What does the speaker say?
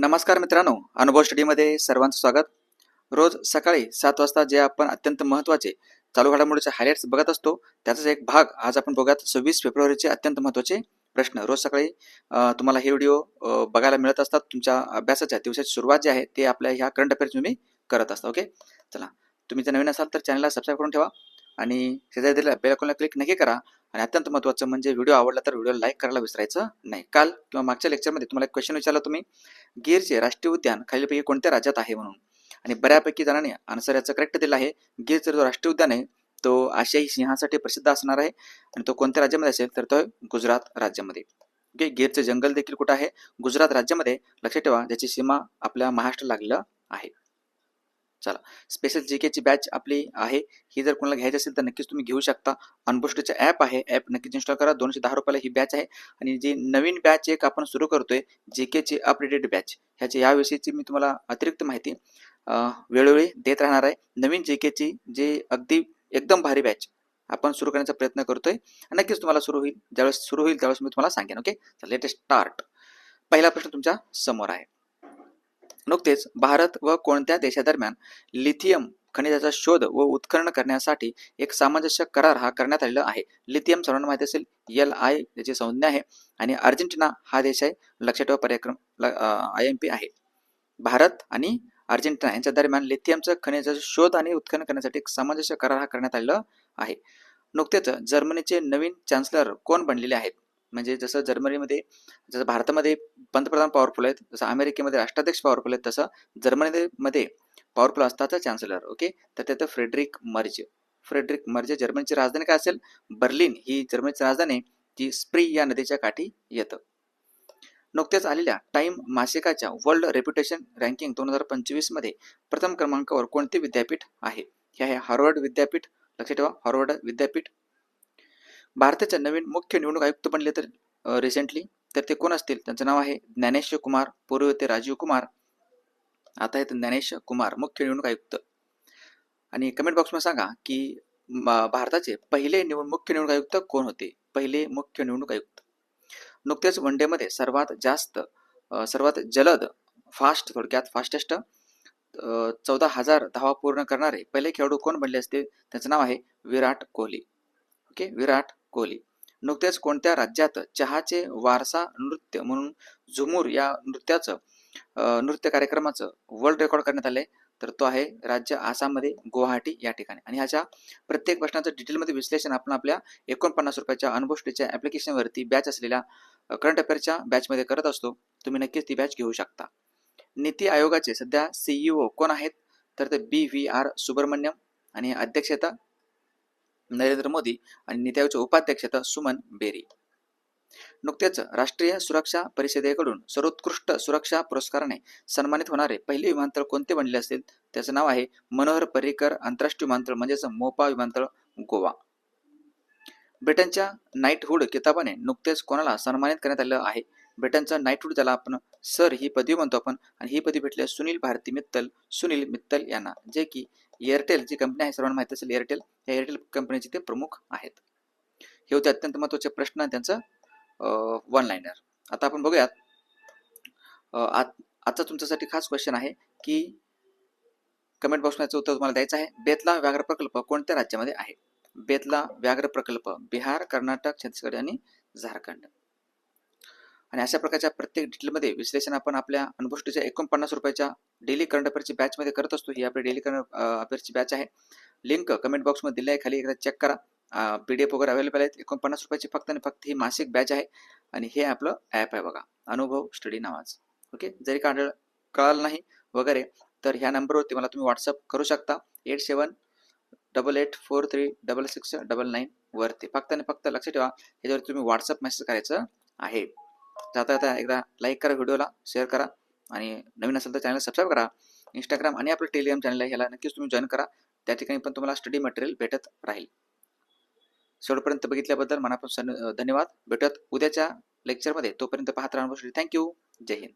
नमस्कार मित्रांनो अनुभव स्टडीमध्ये सर्वांचं स्वागत. रोज सकाळी सात वाजता जे आपण अत्यंत महत्त्वाचे चालू घडामोडीचे हायलाइट्स बघत असतो त्याचाच एक भाग आज आपण बघूयात. सव्वीस फेब्रुवारीचे अत्यंत महत्त्वाचे प्रश्न. रोज सकाळी तुम्हाला हे व्हिडिओ बघायला मिळत असतात. तुमच्या अभ्यासाच्या दिवसाची सुरुवात जी आहे ते आपल्या ह्या करंट अफेअर्स तुम्ही करत असता ओके चला तुम्ही जर नवीन असाल तर चॅनलला सबस्क्राईब करून ठेवा आणि शेजारी दिलेल्या बेलायकॉनला क्लिक नक्की करा आणि अत्यंत महत्त्वाचं म्हणजे व्हिडिओ आवडला तर व्हिडिओ लाईक करायला विसरायचं नाही. काल किंवा मागच्या लेक्चरमध्ये तुम्हाला एक क्वेश्चन विचारला तुम्ही गिरचे राष्ट्रीय उद्यान खालीलपैकी कोणत्या राज्यात आहे म्हणून? आणि बऱ्यापैकी जणांनी आन्सर याचं करेक्ट दिलं आहे. गिरचा जो राष्ट्रीय उद्यान आहे तो आशियाई सिंहासाठी प्रसिद्ध असणार आहे. आणि तो कोणत्या राज्यामध्ये असेल? तर तो आहे गुजरात राज्यामध्ये. ओके गिरचे जंगल देखील कुठं आहे? गुजरात राज्यामध्ये लक्षात ठेवा ज्याची सीमा आपल्या महाराष्ट्र लागलेलं आहे. चला. स्पेशल जी केची बॅच आपली आहे. ही जर कोणाला घ्यायची असेल तर नक्कीच तुम्ही घेऊ शकता. अनबुस्टचं ॲप आहे. ॲप नक्कीच इन्स्टॉल करा. दोनशे दहा रुपयाला ही बॅच आहे. आणि जी नवीन बॅच एक आपण सुरू करतोय जे केची अपडेटेड बॅच ह्याची याविषयीची मी तुम्हाला अतिरिक्त माहिती वेळोवेळी देत राहणार आहे. नवीन जे केची जे अगदी एकदम भारी बॅच आपण सुरू करण्याचा प्रयत्न करतोय. नक्कीच तुम्हाला सुरू होईल. ज्यावेळेस सुरू होईल त्यावेळेस मी तुम्हाला सांगेन. ओके लेटेस्ट स्टार्ट पहिला प्रश्न तुमच्यासमोर आहे. नुकतेच भारत व कोणत्या देशादरम्यान लिथियम खनिजाचा शोध व उत्खनन करण्यासाठी एक सामंजस्य करार हा करण्यात आलेला आहे. लिथियम सर्वांना माहिती असेल एल आय याची संज्ञा आहे आणि अर्जेंटिना हा देश आहे लक्षात ठेवा पर्याक्रम आय एम पी आहे. भारत आणि अर्जेंटिना यांच्या दरम्यान लिथियमचं खनिजाचा शोध आणि उत्खनन करण्यासाठी एक सामंजस्य करार हा करण्यात आलेला आहे. नुकतेच जर्मनीचे नवीन चान्सलर कोण बनलेले आहेत? म्हणजे जसं जर्मनीमध्ये जसं भारतामध्ये पंतप्रधान पॉवरफुल आहेत जसं अमेरिकेमध्ये राष्ट्राध्यक्ष पॉवरफुल आहेत तसं जर्मनीमध्ये पॉवरफुल असतात चान्सलर ओके तर त्याचं फ्रेडरिक मर्ज. फ्रेडरिक मर्ज जर्मनीची राजधानी काय असेल? बर्लिन. ही जर्मनीची राजधानी जी स्प्री या नदीच्या काठी येतं. नुकत्याच आलेल्या टाइम मासिकाच्या वर्ल्ड रेप्युटेशन रँकिंग दोन हजार पंचवीसमध्ये प्रथम क्रमांकावर कोणते विद्यापीठ आहे? हे आहे हार्वर्ड विद्यापीठ. लक्षात ठेवा हार्वर्ड विद्यापीठ भारताच्या नवीन मुख्य निवडणूक आयुक्त बनले तर रिसेंटली तर ते कोण असतील? त्यांचं नाव आहे ज्ञानेश कुमार पूर्वी होते राजीव कुमार. आता आहेत ज्ञानेश कुमार मुख्य निवडणूक आयुक्त. आणि कमेंट बॉक्समध्ये सांगा की म- भारताचे पहिले निवड मुख्य निवडणूक आयुक्त कोण होते? पहिले मुख्य निवडणूक आयुक्त. नुकतेच वन डेमध्ये सर्वात जास्त सर्वात जलद फास्ट थोडक्यात फास्टेस्ट चौदा हजार धावा पूर्ण करणारे पहिले खेळाडू कोण बनले असते त्याचं नाव आहे विराट कोहली. ओके? विराट कोहली नुकतेच कोणत्या राज्यात चहाचे वारसा नृत्य म्हणून झुमूर या नृत्याचं नृत्य कार्यक्रमाचं वर्ल्ड रेकॉर्ड करण्यात आले तर तो आहे राज्य आसाममध्ये गुवाहाटी या ठिकाणी. आणि ह्याच्या प्रत्येक प्रश्नाचं डिटेलमध्ये विश्लेषण आपण आपल्या एकोणपन्नास रुपयाच्या अनुभूष्टीच्या ॲप्लिकेशनवरती बॅच असलेल्या करंट अफेअरच्या बॅचमध्ये करत असतो. तुम्ही नक्कीच ती बॅच घेऊ शकता. नीती आयोगाचे सध्या सीईओ कोण आहेत? तर ते बी व्ही आर सुब्रमण्यम आणि अध्यक्षता नरेंद्र मोदी आणि नीती उपाध्यक्षता सुमन बेरी. नुकतेच राष्ट्रीय सुरक्षा परिषदेकडून सर्वोत्कृष्ट सुरक्षा पुरस्काराने सन्मानित होणारे पहिले विमानतळ कोणते बनले असेल? त्याचं नाव आहे मनोहर पर्रिकर आंतरराष्ट्रीय विमानतळ म्हणजेच मोपा विमानतळ गोवा. ब्रिटनच्या नाईटहूड किताबाने नुकतेच कोणाला सन्मानित करण्यात आलं आहे? ब्रिटनचा नाईटहूड त्याला आपण सर ही पदवी म्हणतो आपण. आणि ही पदवी भेटली सुनील भारती मित्तल सुनील मित्तल यांना जे की एअरटेल जी कंपनी आहे सर्वांना माहिती असेल एअरटेल या एअरटेल कंपनीचे ते प्रमुख आहेत. हे होते अत्यंत महत्त्वाचे प्रश्न आणि त्यांचं वन लाईनर आता आपण बघूयात आत- आजचा तुमच्यासाठी खास क्वेश्चन आहे की कमेंट बॉक्समध्ये याचं उत्तर तुम्हाला द्यायचं आहे. बेतला व्याघ्र प्रकल्प कोणत्या राज्यामध्ये आहे? बेतला व्याघ्र प्रकल्प बिहार कर्नाटक छत्तीसगड आणि झारखंड. आणि अशा प्रकारच्या प्रत्येक डिटेलमध्ये विश्लेषण आपण आपल्या अनुभूष्टीच्या एकोणपन्नास रुपयाच्या डेली करंट अफेअरची बॅचमध्ये करत असतो. ही आपली डेली करंट अफेअरची बॅच आहे. लिंक कमेंट बॉक्समध्ये दिली आहे. खाली एकदा चेक करा. पी डी एफ वगैरे अवेलेबल आहेत. एकोणपन्नास रुपयाची फक्त आणि फक्त ही मासिक बॅच आहे. आणि हे आपलं ॲप आहे बघा. अनुभव स्टडी नावाचं. ओके जरी का कळालं नाही वगैरे तर ह्या नंबरवरती मला तुम्ही व्हॉट्सअप करू शकता. Eight seven double eight four three double six double nine वरती. फक्त आणि फक्त लक्ष ठेवा. ह्याच्यावर तुम्ही व्हॉट्सअप मेसेज करायचं आहे. जाता जाता एकदा लाईक करा व्हिडिओला शेअर करा आणि नवीन असेल तर चॅनल सबस्क्राईब करा. इंस्टाग्राम आणि आपलं टेलिग्राम चॅनल आहे ह्याला नक्कीच तुम्ही जॉईन करा. त्या ठिकाणी पण तुम्हाला स्टडी मटेरियल भेटत राहील. शेवटपर्यंत बघितल्याबद्दल मनापासून धन्यवाद. भेटत उद्याच्या लेक्चरमध्ये तोपर्यंत पाहत राहणार थँक्यू जय हिंद.